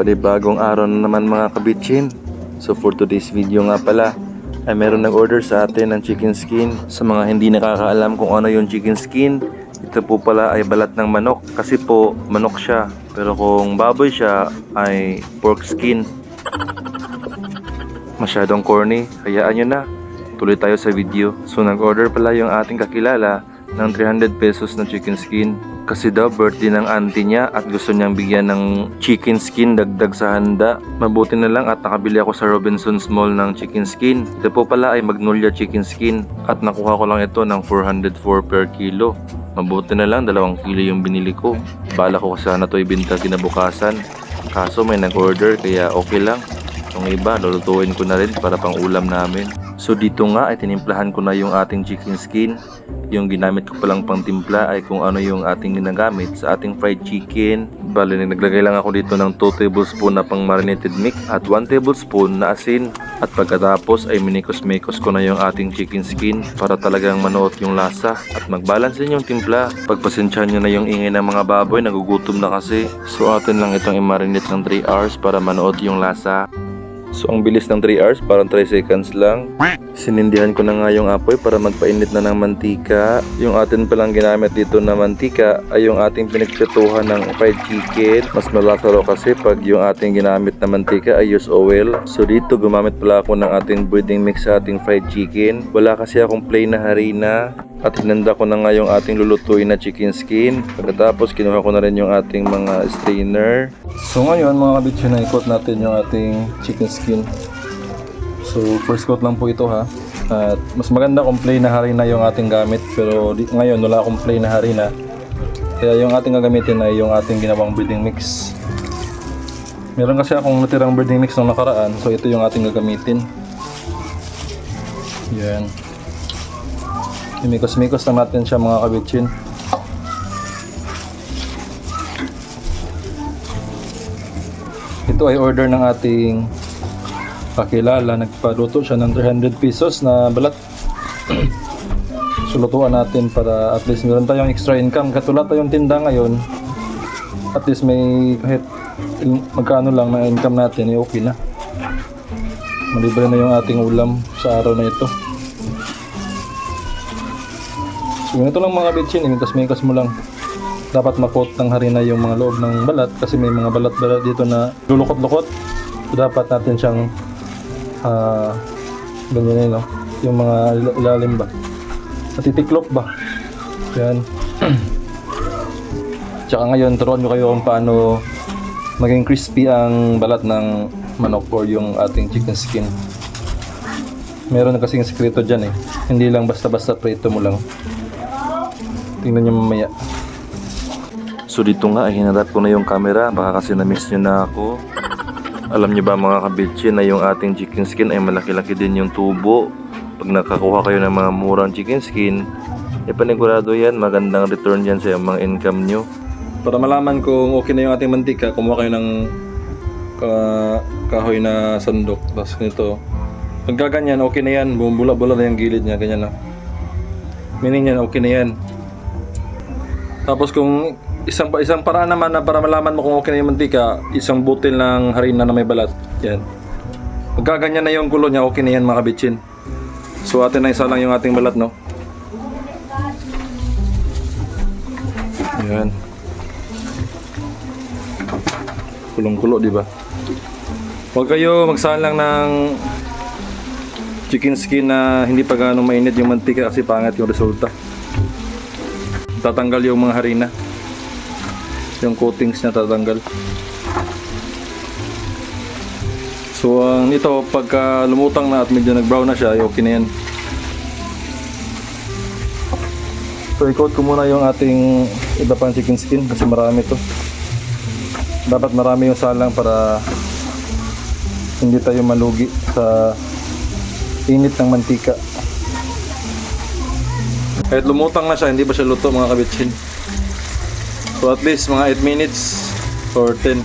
Panibagong araw na naman mga kabitchin. So for today's video nga pala, ay meron nag-order sa atin ng chicken skin. Sa mga hindi nakakaalam kung ano yung chicken skin, ito po pala ay balat ng manok. Kasi po, manok siya. Pero kung baboy siya, ay pork skin. Masyadong corny, hayaan nyo na. Tuloy tayo sa video. So nag-order pala yung ating kakilala ng 300 pesos na chicken skin. Kasi daw birthday ng auntie niya at gusto niyang bigyan ng chicken skin dagdag sa handa. Mabuti na lang at nakabili ako sa Robinson's Mall ng chicken skin. Ito po pala ay Magnolia chicken skin at nakuha ko lang ito ng 404 per kilo. Mabuti na lang dalawang kilo yung binili ko. Bala ko sana to ibinta kinabukasan. Kaso may nag-order kaya okay lang. Yung iba, lulutuin ko na rin para pang ulam namin. So dito nga ay tinimplahan ko na yung ating chicken skin. Yung ginamit ko palang pang timpla ay kung ano yung ating ginagamit sa ating fried chicken. Bali, naglagay lang ako dito ng 2 tablespoon na pang marinated mix at 1 tablespoon na asin. At pagkatapos ay minikos-mikos ko na yung ating chicken skin para talagang manuot yung lasa at magbalance din yung timpla. Pagpasensyahan nyo na yung ingay ng mga baboy, nagugutom na kasi. So atin lang itong i-marinate ng 3 hours para manuot yung lasa. So ang bilis ng 3 hours, parang 3 seconds lang. Sinindihan ko na nga yung apoy para magpainit na ng mantika. Yung atin palang ginamit dito na mantika ay yung ating pinagprituhan ng fried chicken. Mas malasa raw kasi pag yung ating ginamit na mantika ay use oil. So dito gumamit pala ako ng ating breading mix sa ating fried chicken. Wala kasi akong plain na harina. At hinanda ko na nga yung ating lulutuin na chicken skin. Pagkatapos kinuha ko na rin yung ating mga strainer. So ngayon mga kabitsyo na ikot natin yung ating chicken skin. So first coat lang po ito ha. At mas maganda kung plain na harina yung ating gamit. Pero di, ngayon wala akong plain na harina. Kaya yung ating gagamitin ay yung ating ginawang breading mix. Meron kasi akong natirang breading mix nung nakaraan. So ito yung ating gagamitin. Yan. Imikos-mikos lang natin siya mga kabitsin. Ito ay order ng ating kakilala. Nagpaluto siya ng 300 pesos na balat. Sulutuan natin para at least meron tayong extra income. Katulad tayong tinda ngayon, at least may kahit magkano lang na income natin, eh okay na. Malibre na yung ating ulam sa araw na ito. So ganito lang mga bitchin, imitas-mikas mo lang. Dapat makot ng harina yung mga loob ng balat kasi may mga balat-balat dito na lulukot-lukot. So dapat natin siyang ah ganyan yun, no? yung mga il- ilalim ba. Natitiklop ba? Yan. Tsaka ngayon, turuan ko kayo kung paano maging crispy ang balat ng manok or yung ating chicken skin. Meron kasing sekreto dyan eh. Hindi lang basta-basta prito mo lang. Tingnan nyo mamaya. So dito nga ay hinarap ko na yung camera. Baka kasi na-miss nyo na ako. Alam nyo ba mga kabitsi na yung ating chicken skin ay malaki-laki din yung tubo. Pag nakakuha kayo ng mga murang chicken skin, eh panigurado yan, magandang return yan sa mga income nyo. Para malaman kung okay na yung ating mantika, kumuha kayo ng ka- kahoy na sandok. Tapos ganito. Pagka ganyan, okay na yan. Bumula-bula na yung gilid niya, ganyan na. Meaning yan, okay na yan. Tapos kung isang isang paraan naman na para malaman mo kung okay na yung mantika, isang butil ng harina na may balat. Yan. Pagka ganyan na yung gulo niya, okay na yan mga kabitsin. So atin na isa lang yung ating balat, no? Yan. Kulong-kulo, di ba? Huwag kayo magsalang ng chicken skin na hindi pa gaano mainit yung mantika kasi pangit yung resulta. Tatanggal yung mga harina. Yung coatings niya tatanggal. So ang ito pagka lumutang na at medyo nag-brown na siya, ay okay na yan. So i-coat ko muna yung ating iba pang chicken skin kasi marami to. Dapat marami yung salang para hindi tayo malugi sa init ng mantika. Kahit lumutang na siya, hindi pa siya luto mga kabitsin. So at least mga 8 minutes or 10.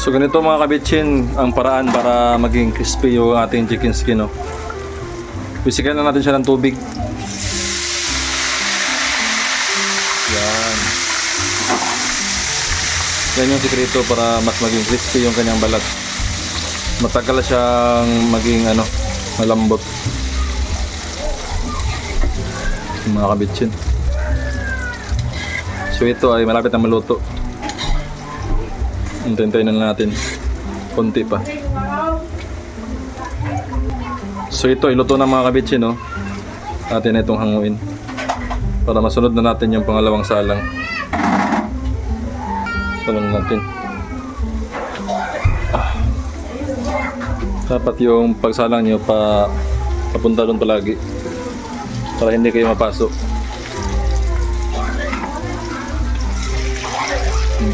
So ganito mga kabitsin ang paraan para maging crispy yung ating chicken skin. No? Bisikan na natin siya ng tubig. Yan. Yan yung sikreto para mas maging crispy yung kanyang balat. Matagal siyang maging ano, malambot. Mga kabitsin. So ito ay malapit na maluto. Hintayin na natin. Konti pa. So ito, iluto na mga kabitsin, no? Atin na itong hanguin. Para masunod na natin yung pangalawang salang. Salang natin. Dapat yung pagsalang nyo pa papunta doon palagi. Para hindi kayo mapasok.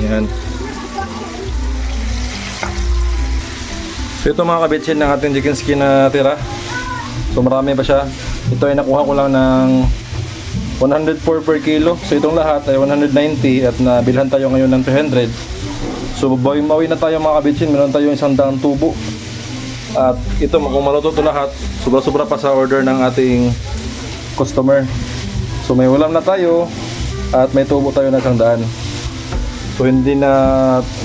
Yan. So ito mga kabitsin ng ating chicken skin na tira. So marami pa siya. Ito ay nakuha ko lang ng 104 per kilo. So itong lahat ay 190 at nabilhan tayo ngayon ng 300. So bawi-mawi na tayo mga kabitsin. Meron tayong isang daang tubo. At ito kung maluto ito lahat, sobra-sobra pa sa order ng ating customer. So may ulam na tayo at may tubo tayo na isang daan. So hindi na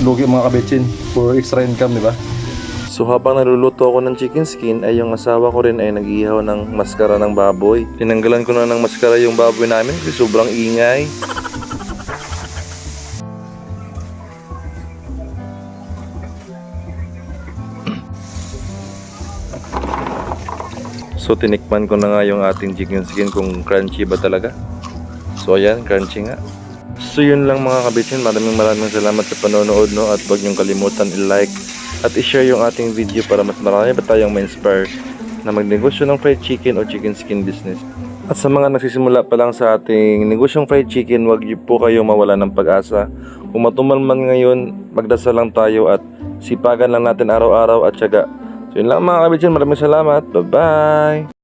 lugi mga kabitsin for extra income, di ba? So habang naluluto ako ng chicken skin ay yung asawa ko rin ay nag-ihaw ng maskara ng baboy. Tinanggalan ko na ng maskara yung baboy namin kasi sobrang ingay. So tinikman ko na nga yung ating chicken skin kung crunchy ba talaga. So ayan, crunchy nga. So yun lang mga kabitsin, maraming maraming salamat sa panonood no at huwag niyong kalimutan i-like at i-share yung ating video para mas marami pa tayong ma-inspire na magnegosyo ng fried chicken o chicken skin business. At sa mga nagsisimula pa lang sa ating negosyong fried chicken, huwag niyo po kayo mawala ng pag-asa. Kung matumal ngayon, magdasal lang tayo at sipagan lang natin araw-araw at syaga. So yun lang mga kabitsin, maraming salamat. Bye-bye!